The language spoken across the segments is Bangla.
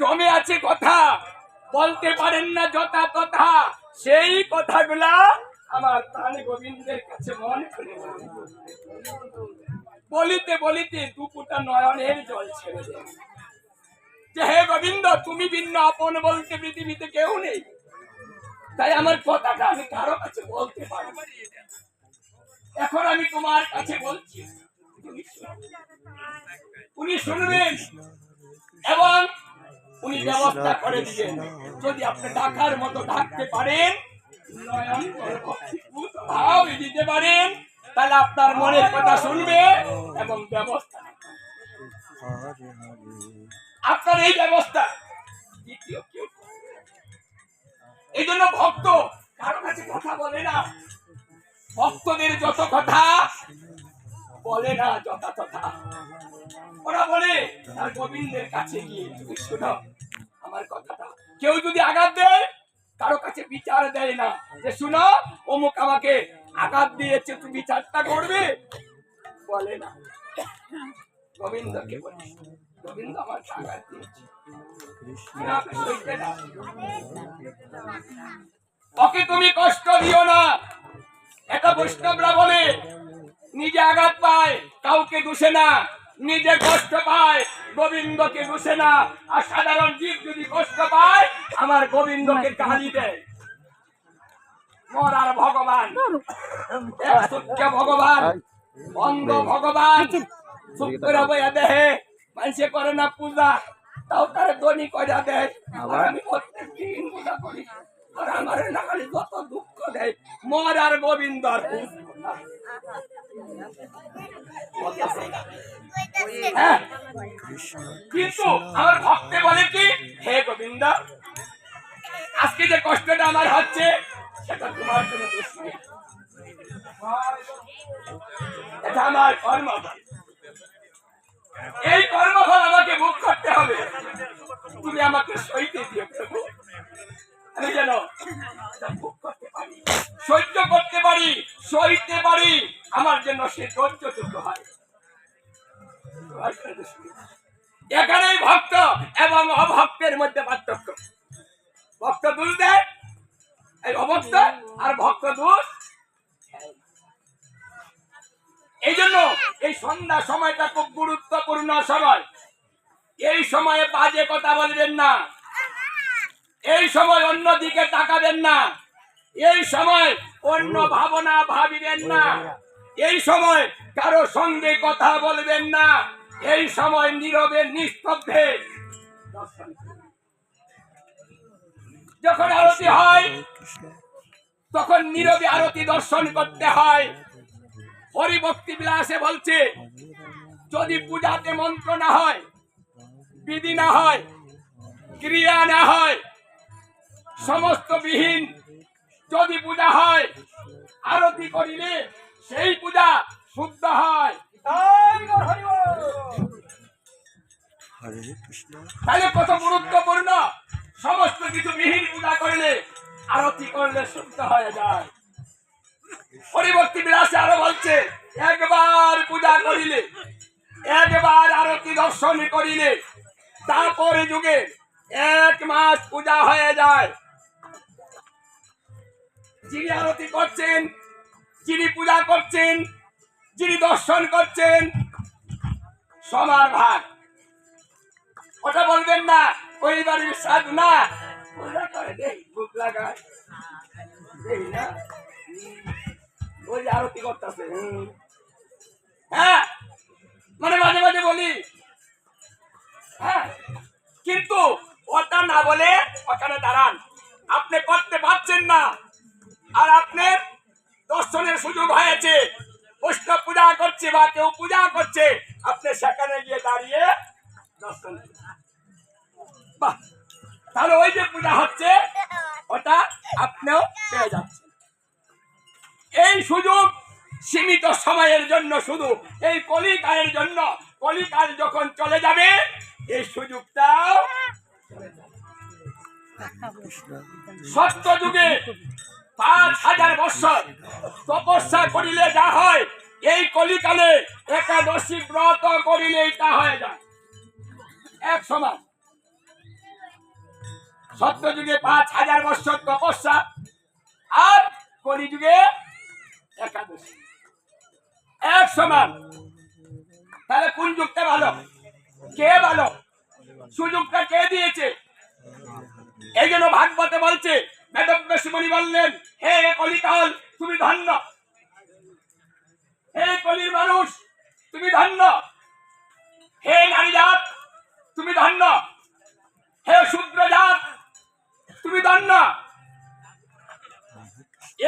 জমে আছে কথা। বলতে পারেন না যথা তথা, সেই কথাগুলা আমার প্রাণ গোবিন্দের কাছে মন বলুন। বলিতে বলিতে দুপুটা নয়নের জল ছেড়ে যে হে গোবিন্দ, তুমি ভিন্ন, আপন বলতে পৃথিবীতে কেউ নেই। তাই আমার কথাটা আমি কারও কাছে বলতে পারি এখন আমি তোমার কাছে বলছি উনি শুনবেন। এবং উনি ব্যবস্থা করে দিবেন যদি আপনি ডাকার মতো ডাকতে পারেন দিতে পারেন, তাহলে আপনার মনের কথা শুনবে এবং ব্যবস্থা আপনার এই ব্যবস্থা। এই জন্য ভক্ত কারও কাছে কথা বলে না ভক্তদের যত কথা বলে না যথা তথা। ওরা বলে, তার গোবিন্দের কাছে গিয়ে তুমি শোনো আমার কথাটা। কেউ যদি আঘাত দেয়, কারও কাছে বিচার দেয় না। যে শুনো, অমুক আমাকে আঘাত দিয়েছে, তুমি বিচারটা করবে? বলে না। গোবিন্দকে বলে, গোবিন্দ আমার আঘাত দিয়েছে। ওকে তুমি কষ্ট দিও না। এটা বৈষ্ণবরা বলে নিজে আঘাত পায় কাউকে দোষে না। নিজে কষ্ট পায় গোবিন্দকে দোষে না। আর সাধারণ জীব যদি কষ্ট পায় আমার গোবিন্দকে গালি দেয়। মরার ভগবান। এক ভগবান অন্ধ ভগবান। শুক্র বইয়া দেহে মানুষে করে না পূজা তাও তার দনি কইরা দেয়। আমি প্রত্যেক দিন পূজা করি। আর আমার নাগালে যত দুঃখ দেয় মর আর গোবিন্দ আর বুঝব না। হ্যাঁ কিন্তু আমার বলে কি? আজকে যে কষ্টটা আমার হচ্ছে, সেটা তোমার জন্য এটা আমার এই কর্মফল আমাকে ভোগ করতে হবে। তুমি আমাকে সইতে দিও প্রভু। আমি যেন সে ধৈর্যযোগ্য হয়। এখানেই ভক্ত এবং অভক্তের মধ্যে পার্থক্য। ভক্ত দোষ এই অভক্ত আর ভক্ত দোষ এই জন্য এই সন্ধ্যা সময়টা খুব গুরুত্বপূর্ণ সময়। এই সময়ে বাজে কথা বলবেন না। এই সময় অন্য দিকে তাকাবেন না। এই সময় অন্য ভাবনা ভাবিবেন না। এই সময় কারও সঙ্গে কথা বলবেন না। এই সময় নীরবে, নিস্তব্ধে। যখন আরতি হয়, তখন নীরবে আরতি দর্শন করতে হয়। হরিভক্তি বিলাসে বলছে, যদি পূজাতে মন্ত্র না হয়, বিধি না হয়, ক্রিয়া না হয়, সমস্ত বিহীন যদি পূজা হয়, আরতি করিলে সেই পূজা শুদ্ধ হয়। তাই গো হরি বল। হরে কৃষ্ণ। তাহলে কত গুরুত্বপূর্ণ সমস্ত কিছু বিহীন পূজা করলে আরতি করলে শুদ্ধ হয়ে যায়। পরিবর্তী বিলাসে আরও বলছে একবার পূজা করিলে একবার আরতি দর্শন করিলে তারপরে যুগে এক মাস পূজা হয়ে যায়। যিনি আরতি করছেন যিনি পূজা করছেন, যিনি দর্শন করছেন সমান ভাগ। ওটা বলবেন না ওই বাড়ির সাধু না পূজা করে লাগায়। না। ওই আরতি করতেছে। হ্যাঁ মানে মাঝে মাঝে বলি। হ্যাঁ কিন্তু ওটা না বলে ওখানে দাঁড়ান। আপনি করতে পারছেন না। হয়েছে। বৈষ্ণব পূজা করছে বা কেউ পূজা করছে। আপনি সেখানে গিয়ে দাঁড়িয়ে দর্শন তাহলে ওই যে পূজা হচ্ছে, ওটা আপনিও পেয়ে এই সুযোগ সীমিত সময়ের জন্য শুধু, এই কলিকালের জন্য, কলিকাল যখন চলে যাবে, এই সুযোগটাও যুগে পাঁচ হাজার বছর তপস্যা করিলে যা হয়, এই কলিকালে একাদশী ব্রত করিলেই তা হয়ে যায়। এক সমান। সত্য যুগে পাঁচ হাজার বছর তপস্যা, আর কলি যুগে একাদশী। এক সমান। তাহলে কোন যুগটা ভালো? কে ভালো? সুযোগটা কে দিয়েছে? এই জন্য ভাগবতে বলছে বেদব্যসমণি বললেন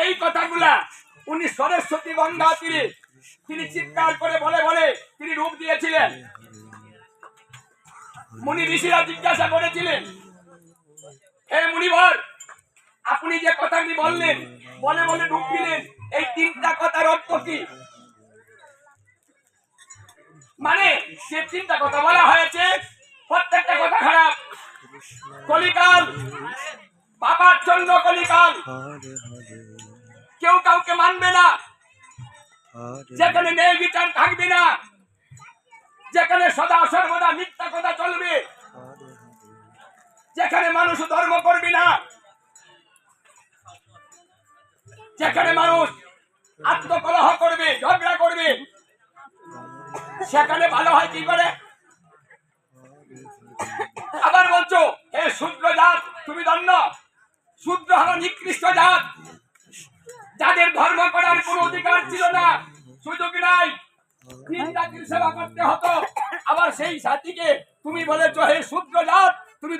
এই কথাগুলা উনি সরস্বতী গঙ্গা তীরে তিনি চিৎকার করে বলে বলে তিনি রূপ দিয়েছিলেন। মুনি ঋষিরা জিজ্ঞাসা করেছিলেন, হে মুনিবর, আপনি যে কথাটি বললেন, বলে বলে রূপ দিলেন, এই তিনটা কথার অর্থ কি? মানে সে তিনটা কথা বলা হয়েছে, প্রত্যেকটা কথা খারাপ। কলিকাল বাবার জন্য কলিকাল কেউ কাউকে মানবে না। যেখানে ন্যায় বিচার থাকবে না যেখানে সদা সর্বদা মিথ্যা কথা চলবে যেখানে মানুষ ধর্ম করবে না যেখানে মানুষ আত্মকলহ করবে ঝগড়া করবে সেখানে ভালো হয় কি করে? আবার বলছো হে শূদ্র জাত তুমি ধন্য। শূদ্র হলো নিকৃষ্ট জাত। যাদের ধর্ম করার কোনো অধিকার ছিল না, সুযোগ নাই। সেবা করতে হতো। আবার সেই জাতিকে তুমি বলেছ, হে জাত, তুমি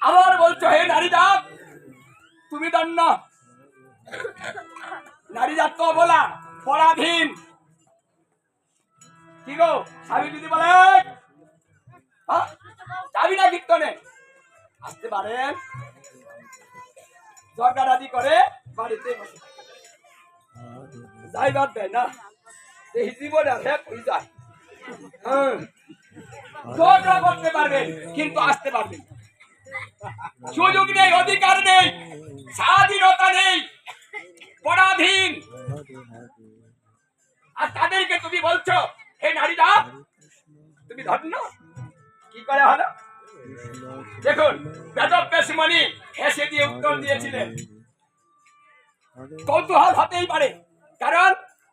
আবার বলছো, হে নারী জাত, তুমি ধন্য। নারী জাত তো বলা পরাধীন। কি গো, স্বামী যদি বলে কীর্তনে আসতে পারেন ঝগড়াঝাটি করে বাড়িতে বসে। যাইবার দেয় না। এই জীবনে আর যায়। হ্যাঁ। ঝগড়া করতে পারবে, কিন্তু আসতে পারবে না। সুযোগ নেই, অধিকার নেই, স্বাধীনতা নেই, পরাধীন। আর তাদেরকে তুমি বলছো, হে নারীরা, তুমি ধন্য। কি করে হলো? দেখুন বেদব্যাসমণি হেসে দিয়ে উত্তর দিয়েছিলেন। কৌতূহল হতেই পারে, কারণ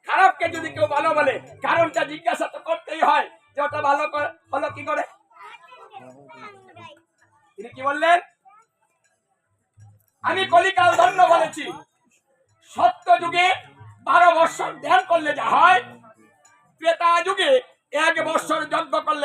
খারাপকে যদি কেউ ভালো বলে, কারণটা জিজ্ঞাসা তো করতেই হয় যে ওটা ভালো হলো কি করে? তিনি কি বললেন? আমি কলিকাল ধন্য বলেছি। সত্য যুগে বারো বৎসর ধ্যান করলে যা হয়, ত্রেতা যুগে এক বৎসর যজ্ঞ করলে